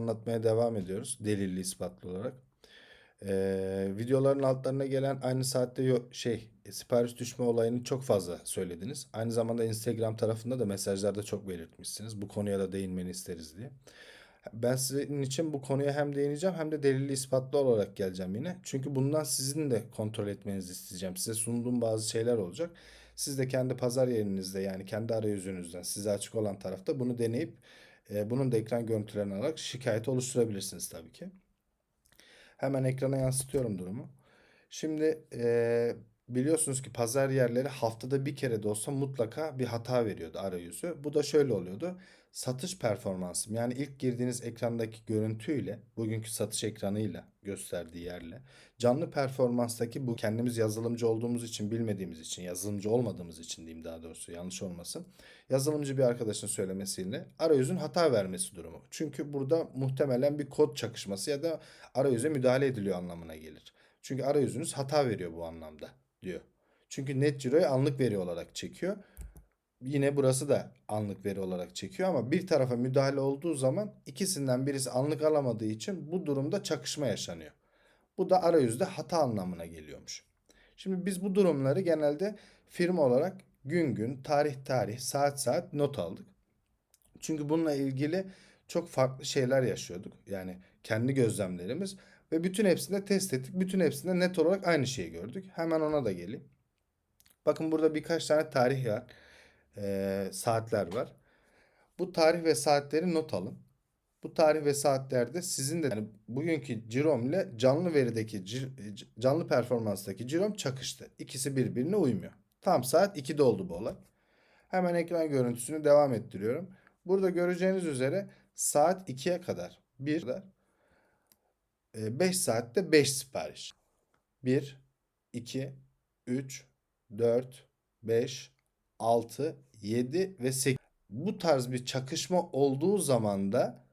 anlatmaya devam ediyoruz delilli ispatlı olarak. Ee, videoların altlarına gelen aynı saatte şey sipariş düşme olayını çok fazla söylediniz. Aynı zamanda Instagram tarafında da mesajlarda çok belirtmişsiniz. Bu konuya da değinmeni isteriz diye. Ben sizin için bu konuya hem değineceğim hem de delilli ispatlı olarak geleceğim yine. Çünkü bundan sizin de kontrol etmenizi isteyeceğim. Size sunduğum bazı şeyler olacak. Siz de kendi pazar yerinizde yani kendi arayüzünüzden size açık olan tarafta bunu deneyip e, bunun da ekran görüntülerini alarak şikayet oluşturabilirsiniz tabii ki. Hemen ekrana yansıtıyorum durumu. Şimdi e, biliyorsunuz ki pazar yerleri haftada bir kere de olsa mutlaka bir hata veriyordu arayüzü. Bu da şöyle oluyordu. Satış performansım yani ilk girdiğiniz ekrandaki görüntüyle bugünkü satış ekranıyla gösterdiği yerle canlı performanstaki bu kendimiz yazılımcı olduğumuz için bilmediğimiz için yazılımcı olmadığımız için diyeyim daha doğrusu yanlış olmasın. Yazılımcı bir arkadaşın söylemesiyle arayüzün hata vermesi durumu. Çünkü burada muhtemelen bir kod çakışması ya da arayüze müdahale ediliyor anlamına gelir. Çünkü arayüzünüz hata veriyor bu anlamda diyor. Çünkü net ciroyu anlık veri olarak çekiyor. Yine burası da anlık veri olarak çekiyor ama bir tarafa müdahale olduğu zaman ikisinden birisi anlık alamadığı için bu durumda çakışma yaşanıyor. Bu da arayüzde hata anlamına geliyormuş. Şimdi biz bu durumları genelde firma olarak gün gün, tarih tarih, saat saat not aldık. Çünkü bununla ilgili çok farklı şeyler yaşıyorduk. Yani kendi gözlemlerimiz ve bütün hepsinde test ettik. Bütün hepsinde net olarak aynı şeyi gördük. Hemen ona da geleyim. Bakın burada birkaç tane tarih var. Ee, saatler var. Bu tarih ve saatleri not alın. Bu tarih ve saatlerde sizin de yani bugünkü cirom ile canlı verideki canlı performanstaki cirom çakıştı. İkisi birbirine uymuyor. Tam saat 2'de oldu bu olay. Hemen ekran görüntüsünü devam ettiriyorum. Burada göreceğiniz üzere saat 2'ye kadar 1 5 saatte 5 sipariş. 1 2 3 4 5 6 7 ve 8. Bu tarz bir çakışma olduğu zaman da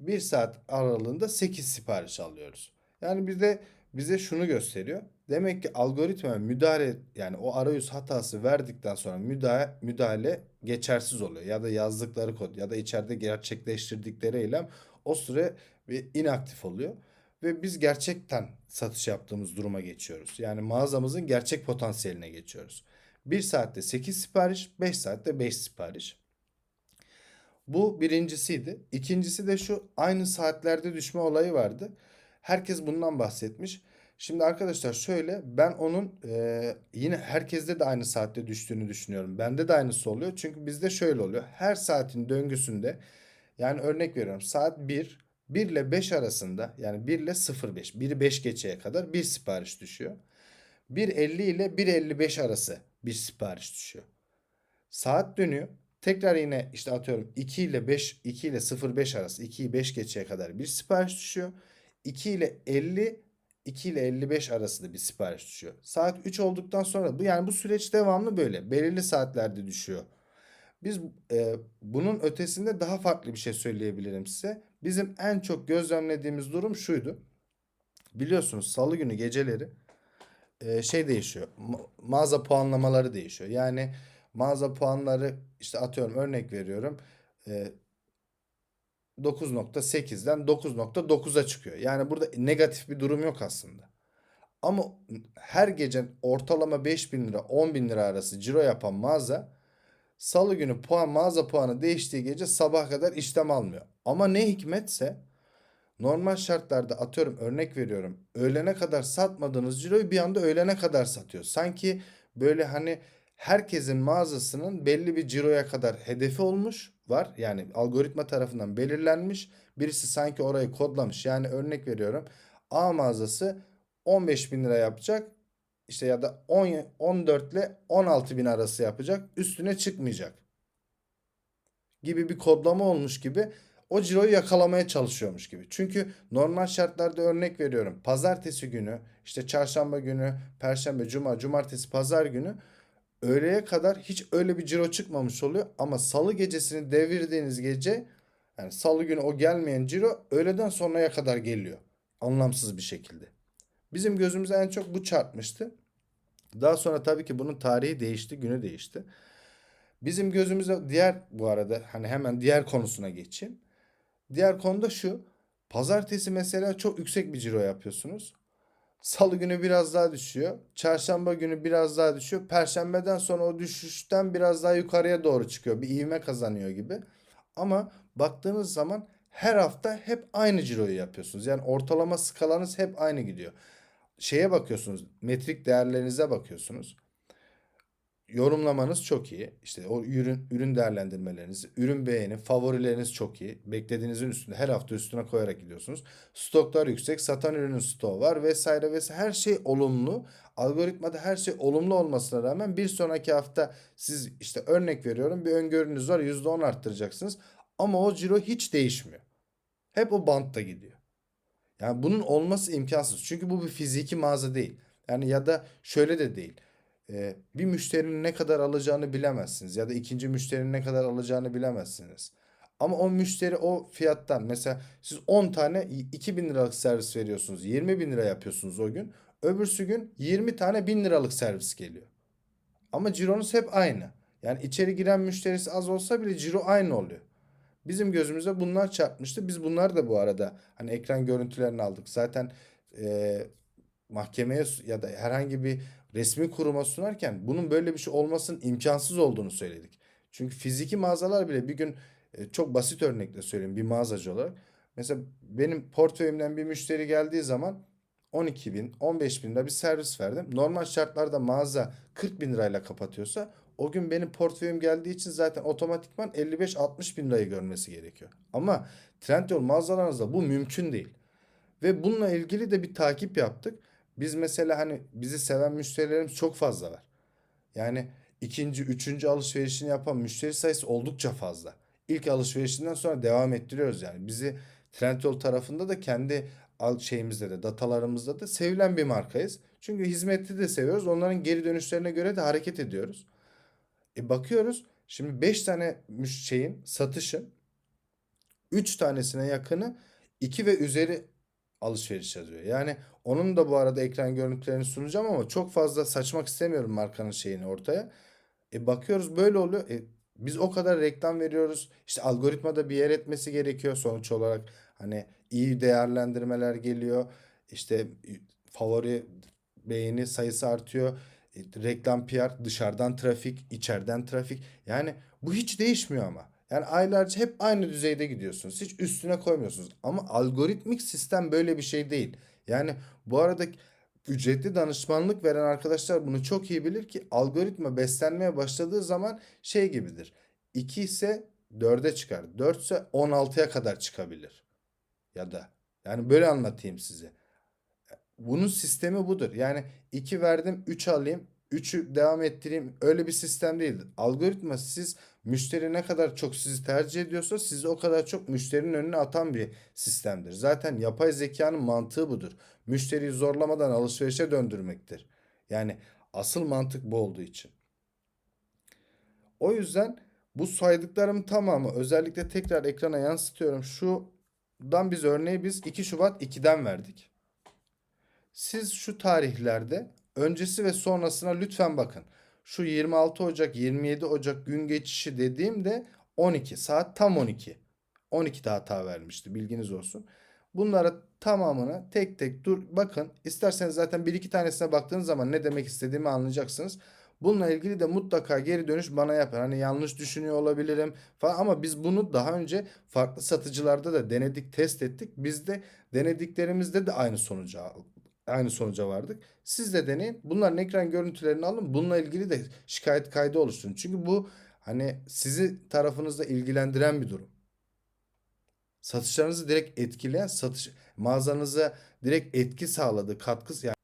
1 saat aralığında 8 sipariş alıyoruz. Yani bize bize şunu gösteriyor. Demek ki algoritma müdahale yani o arayüz hatası verdikten sonra müdahale, müdahale geçersiz oluyor. Ya da yazdıkları kod ya da içeride gerçekleştirdikleri eylem o süre bir inaktif oluyor. Ve biz gerçekten satış yaptığımız duruma geçiyoruz. Yani mağazamızın gerçek potansiyeline geçiyoruz. 1 saatte 8 sipariş, 5 saatte 5 sipariş. Bu birincisiydi. İkincisi de şu aynı saatlerde düşme olayı vardı. Herkes bundan bahsetmiş. Şimdi arkadaşlar şöyle ben onun e, yine herkeste de aynı saatte düştüğünü düşünüyorum. Bende de aynısı oluyor. Çünkü bizde şöyle oluyor. Her saatin döngüsünde yani örnek veriyorum saat 1 1 ile 5 arasında yani 1 ile 05 1'i 5 geçeye kadar bir sipariş düşüyor. 1.50 ile 1.55 arası bir sipariş düşüyor. Saat dönüyor. Tekrar yine işte atıyorum 2 ile 5 2 ile 05 arası 2'yi 5 geçeye kadar bir sipariş düşüyor. 2 ile 50 2 ile 55 arasında bir sipariş düşüyor. Saat 3 olduktan sonra bu yani bu süreç devamlı böyle belirli saatlerde düşüyor. Biz e, bunun ötesinde daha farklı bir şey söyleyebilirim size. Bizim en çok gözlemlediğimiz durum şuydu. Biliyorsunuz salı günü geceleri e, şey değişiyor. Ma- mağaza puanlamaları değişiyor. Yani mağaza puanları işte atıyorum örnek veriyorum. E, 9.8'den 9.9'a çıkıyor. Yani burada negatif bir durum yok aslında. Ama her gece ortalama 5000 lira 10 bin lira arası ciro yapan mağaza salı günü puan mağaza puanı değiştiği gece sabah kadar işlem almıyor. Ama ne hikmetse normal şartlarda atıyorum örnek veriyorum. Öğlene kadar satmadığınız ciroyu bir anda öğlene kadar satıyor. Sanki böyle hani herkesin mağazasının belli bir ciroya kadar hedefi olmuş var. Yani algoritma tarafından belirlenmiş. Birisi sanki orayı kodlamış. Yani örnek veriyorum. A mağazası 15 bin lira yapacak. İşte ya da 10, 14 ile 16 bin arası yapacak. Üstüne çıkmayacak. Gibi bir kodlama olmuş gibi o ciroyu yakalamaya çalışıyormuş gibi. Çünkü normal şartlarda örnek veriyorum. Pazartesi günü, işte çarşamba günü, perşembe, cuma, cumartesi, pazar günü öğleye kadar hiç öyle bir ciro çıkmamış oluyor. Ama salı gecesini devirdiğiniz gece yani salı günü o gelmeyen ciro öğleden sonraya kadar geliyor. Anlamsız bir şekilde. Bizim gözümüze en çok bu çarpmıştı. Daha sonra tabii ki bunun tarihi değişti, günü değişti. Bizim gözümüze diğer bu arada hani hemen diğer konusuna geçeyim. Diğer konu da şu. Pazartesi mesela çok yüksek bir ciro yapıyorsunuz. Salı günü biraz daha düşüyor. Çarşamba günü biraz daha düşüyor. Perşembeden sonra o düşüşten biraz daha yukarıya doğru çıkıyor. Bir ivme kazanıyor gibi. Ama baktığınız zaman her hafta hep aynı ciroyu yapıyorsunuz. Yani ortalama skalanız hep aynı gidiyor. Şeye bakıyorsunuz, metrik değerlerinize bakıyorsunuz. Yorumlamanız çok iyi. İşte o ürün ürün değerlendirmeleriniz, ürün beğeni, favorileriniz çok iyi. Beklediğinizin üstünde her hafta üstüne koyarak gidiyorsunuz. Stoklar yüksek, satan ürünün stoğu var vesaire vesaire. Her şey olumlu. Algoritmada her şey olumlu olmasına rağmen bir sonraki hafta siz işte örnek veriyorum bir öngörünüz var %10 arttıracaksınız. Ama o ciro hiç değişmiyor. Hep o bantta gidiyor. Yani bunun olması imkansız. Çünkü bu bir fiziki mağaza değil. Yani ya da şöyle de değil. Ee, bir müşterinin ne kadar alacağını bilemezsiniz. Ya da ikinci müşterinin ne kadar alacağını bilemezsiniz. Ama o müşteri o fiyattan mesela siz 10 tane 2000 liralık servis veriyorsunuz. 20 bin lira yapıyorsunuz o gün. Öbürsü gün 20 tane 1000 liralık servis geliyor. Ama cironuz hep aynı. Yani içeri giren müşterisi az olsa bile ciro aynı oluyor. Bizim gözümüze bunlar çarpmıştı. Biz bunlar da bu arada hani ekran görüntülerini aldık. Zaten e, mahkemeye ya da herhangi bir resmi kuruma sunarken bunun böyle bir şey olmasının imkansız olduğunu söyledik. Çünkü fiziki mağazalar bile bir gün e, çok basit örnekle söyleyeyim bir mağazacı olarak. Mesela benim portföyümden bir müşteri geldiği zaman 12 bin, 15 bin lira bir servis verdim. Normal şartlarda mağaza 40 bin lirayla kapatıyorsa o gün benim portföyüm geldiği için zaten otomatikman 55-60 bin lirayı görmesi gerekiyor. Ama Trendyol mağazalarınızda bu mümkün değil. Ve bununla ilgili de bir takip yaptık. Biz mesela hani bizi seven müşterilerimiz çok fazla var. Yani ikinci, üçüncü alışverişini yapan müşteri sayısı oldukça fazla. İlk alışverişinden sonra devam ettiriyoruz yani. Bizi Trendyol tarafında da kendi şeyimizde de datalarımızda da sevilen bir markayız. Çünkü hizmeti de seviyoruz. Onların geri dönüşlerine göre de hareket ediyoruz. E bakıyoruz şimdi 5 tane şeyin satışın 3 tanesine yakını 2 ve üzeri alışveriş yazıyor. Yani onun da bu arada ekran görüntülerini sunacağım ama çok fazla saçmak istemiyorum markanın şeyini ortaya. E bakıyoruz böyle oluyor. E, biz o kadar reklam veriyoruz. İşte algoritmada bir yer etmesi gerekiyor sonuç olarak. Hani iyi değerlendirmeler geliyor. İşte favori beğeni sayısı artıyor. E, reklam PR dışarıdan trafik, içeriden trafik. Yani bu hiç değişmiyor ama. Yani aylarca hep aynı düzeyde gidiyorsunuz. Hiç üstüne koymuyorsunuz. Ama algoritmik sistem böyle bir şey değil. Yani bu arada ücretli danışmanlık veren arkadaşlar bunu çok iyi bilir ki algoritma beslenmeye başladığı zaman şey gibidir. 2 ise 4'e çıkar. 4 ise 16'ya kadar çıkabilir. Ya da yani böyle anlatayım size. Bunun sistemi budur. Yani 2 verdim 3 alayım. 3'ü devam ettireyim. Öyle bir sistem değildir. Algoritma siz müşteri ne kadar çok sizi tercih ediyorsa sizi o kadar çok müşterinin önüne atan bir sistemdir. Zaten yapay zekanın mantığı budur. Müşteriyi zorlamadan alışverişe döndürmektir. Yani asıl mantık bu olduğu için. O yüzden bu saydıklarım tamamı özellikle tekrar ekrana yansıtıyorum. Şuradan biz örneği biz 2 Şubat 2'den verdik. Siz şu tarihlerde öncesi ve sonrasına lütfen bakın. Şu 26 Ocak 27 Ocak gün geçişi dediğimde 12 saat tam 12. 12'de hata vermişti bilginiz olsun. Bunlara tamamını tek tek dur bakın. İsterseniz zaten bir iki tanesine baktığınız zaman ne demek istediğimi anlayacaksınız. Bununla ilgili de mutlaka geri dönüş bana yapın. Hani yanlış düşünüyor olabilirim falan ama biz bunu daha önce farklı satıcılarda da denedik, test ettik. Biz de denediklerimizde de aynı sonuca aynı sonuca vardık. Siz de deneyin. Bunların ekran görüntülerini alın. Bununla ilgili de şikayet kaydı oluşturun. Çünkü bu hani sizi tarafınızda ilgilendiren bir durum. Satışlarınızı direkt etkileyen satış mağazanıza direkt etki sağladı, katkı yani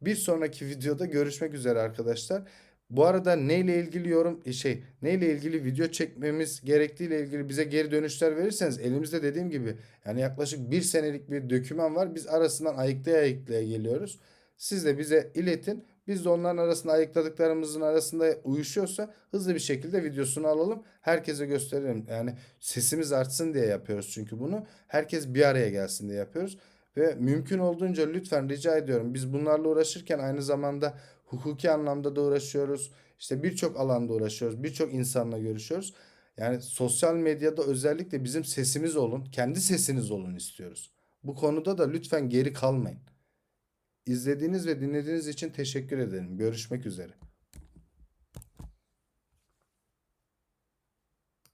bir sonraki videoda görüşmek üzere arkadaşlar. Bu arada neyle ilgili yorum e, şey neyle ilgili video çekmemiz gerektiğiyle ilgili bize geri dönüşler verirseniz elimizde dediğim gibi yani yaklaşık bir senelik bir döküman var. Biz arasından ayıklaya ayıklaya geliyoruz. Siz de bize iletin. Biz de onların arasında ayıkladıklarımızın arasında uyuşuyorsa hızlı bir şekilde videosunu alalım. Herkese gösterelim. Yani sesimiz artsın diye yapıyoruz çünkü bunu. Herkes bir araya gelsin diye yapıyoruz. Ve mümkün olduğunca lütfen rica ediyorum. Biz bunlarla uğraşırken aynı zamanda hukuki anlamda da uğraşıyoruz. İşte birçok alanda uğraşıyoruz. Birçok insanla görüşüyoruz. Yani sosyal medyada özellikle bizim sesimiz olun, kendi sesiniz olun istiyoruz. Bu konuda da lütfen geri kalmayın. İzlediğiniz ve dinlediğiniz için teşekkür ederim. Görüşmek üzere.